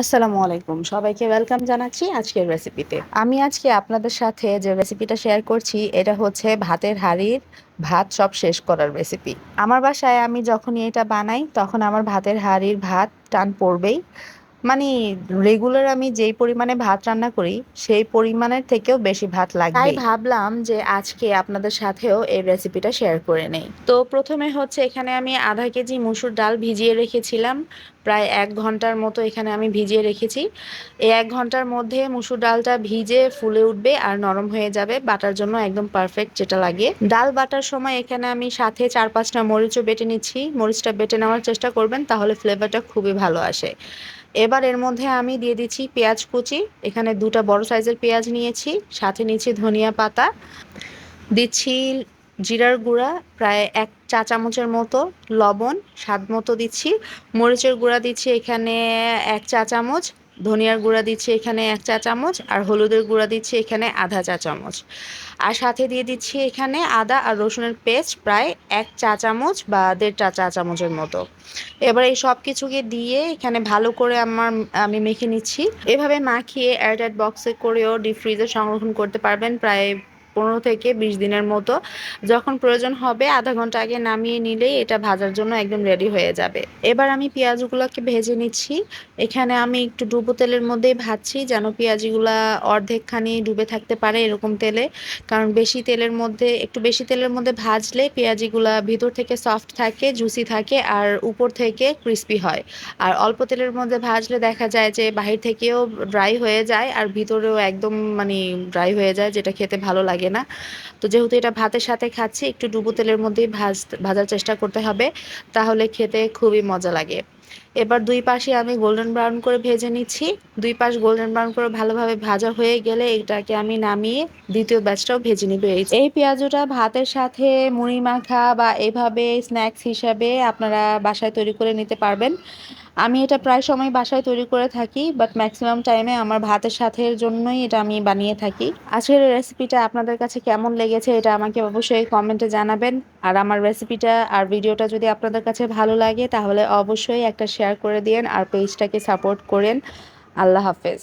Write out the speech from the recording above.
আসসালামু আলাইকুম। সবাইকে ওয়েলকাম জানাচ্ছি আজকের রেসিপিতে আমি আজকে আপনাদের সাথে যে রেসিপিটা শেয়ার করছি, এটা হচ্ছে ভাতের হাড়ির ভাত সব শেষ করার রেসিপি আমার বাসায় আমি যখনই এটা বানাই, তখন আমার ভাতের হাড়ির ভাত টান পড়বেই। মানে রেগুলার আমি যেই পরিমাণে ভাত রান্না করি সেই পরিমাণের থেকেও বেশি ভাত লাগবে তাই ভাবলাম যে আজকে আপনাদের সাথেও এই রেসিপিটা শেয়ার করে নেই। তো প্রথমে হচ্ছে এখানে আমি আধা কেজি মুসুর ডাল ভিজিয়ে রেখেছিলাম। প্রায় এক ঘণ্টার মতো এখানে আমি ভিজিয়ে রেখেছি। এই এক ঘণ্টার মধ্যে মুসুর ডালটা ভিজে ফুলে উঠবে আর নরম হয়ে যাবে। বাটার জন্য একদম পারফেক্ট যেটা লাগে। ডাল বাটার সময় এখানে আমি সাথে চার পাঁচটা মরিচও বেটে নিচ্ছি। মরিচটা বেটে নেওয়ার চেষ্টা করবেন তাহলে ফ্লেভারটা খুবই ভালো আসে। এবার এর মধ্যে আমি দিয়ে দিচ্ছি পেঁয়াজ কুচি। এখানে দুটা বড় সাইজের পেঁয়াজ নিয়েছি, সাথে নিচ্ছি ধনিয়া পাতা। দিচ্ছি জিরার গুঁড়া, প্রায় এক চা চামচের মতো লবণ, স্বাদ মতো দিচ্ছি। মরিচের গুঁড়া দিচ্ছি এখানে এক চা চামচ। ধনিয়ার গুঁড়া দিচ্ছি এখানে এক চা চামচ আর হলুদের গুঁড়া দিচ্ছি এখানে আধা চা চামচ। আর সাথে দিয়ে দিচ্ছি এখানে আদা আর রসুনের পেস্ট প্রায় এক চা চামচ বা দেড় চা চা চামচের মতো। এবার এই সব কিছুকে দিয়ে এখানে ভালো করে আমার, আমি মেখে নিচ্ছি। এভাবে মাখিয়ে এয়ারটাইট বক্সে করেও ডিপ ফ্রিজে সংরক্ষণ করতে পারবেন। প্রায় পনেরো থেকে বিশ দিনের মতো। যখন প্রয়োজন হবে, আধা ঘণ্টা আগে নামিয়ে নিলেই এটা ভাজার জন্য একদম রেডি হয়ে যাবে। এবার আমি পেঁয়াজগুলোকে ভেজে নিচ্ছি। এখানে আমি একটু ডুবো তেলের মধ্যেই ভাজছি যেন পেঁয়াজগুলা অর্ধেকখানি ডুবে থাকতে পারে এরকম তেলে। কারণ বেশি তেলের মধ্যে, একটু বেশি তেলের মধ্যে ভাজলে পেঁয়াজিগুলা ভিতর থেকে সফট থাকে জুসি থাকে আর উপর থেকে ক্রিস্পি হয়। আর অল্প তেলের মধ্যে ভাজলে দেখা যায় যে বাহির থেকেও ড্রাই হয়ে যায় আর ভিতরেও একদম মানে ড্রাই হয়ে যায়, যেটা খেতে ভালো লাগে লাগে না। তো যেহেতু এটা ভাতের সাথে খাচ্ছি, একটু ডুবো তেলের মধ্যেই ভাজ, ভাজার চেষ্টা করতে হবে। তাহলে খেতে খুবই মজা লাগে। এবার দুই পাশে আমি গোল্ডেন ব্রাউন করে ভেজে নিচ্ছি। দুই পাশ গোল্ডেন ব্রাউন করে ভালোভাবে ভাজা হয়ে গেলে এটাকে আমি নামিয়ে দ্বিতীয় ব্যাচটাও ভেজে নিব। এই পেঁয়াজটা ভাতের সাথে মুড়ি মাখা বা এভাবে স্ন্যাক্স হিসাবে আপনারা বাসায় তৈরি করে নিতে পারবেন। আমি এটা প্রায় সময় বাসায় তৈরি করে থাকি বাট ম্যাক্সিমাম টাইমে আমার ভাতের সাথে জন্যই এটা আমি বানিয়ে থাকি। আজকের রেসিপিটা আপনাদের কাছে কেমন লেগেছে এটা আমাকে অবশ্যই কমেন্টে জানাবেন। আর আমার রেসিপিটা আর ভিডিওটা যদি আপনাদের কাছে ভালো লাগে, তাহলে অবশ্যই একটা শেয়ার করে দিন আর পেজটাকে সাপোর্ট করেন। আল্লাহ হাফেজ।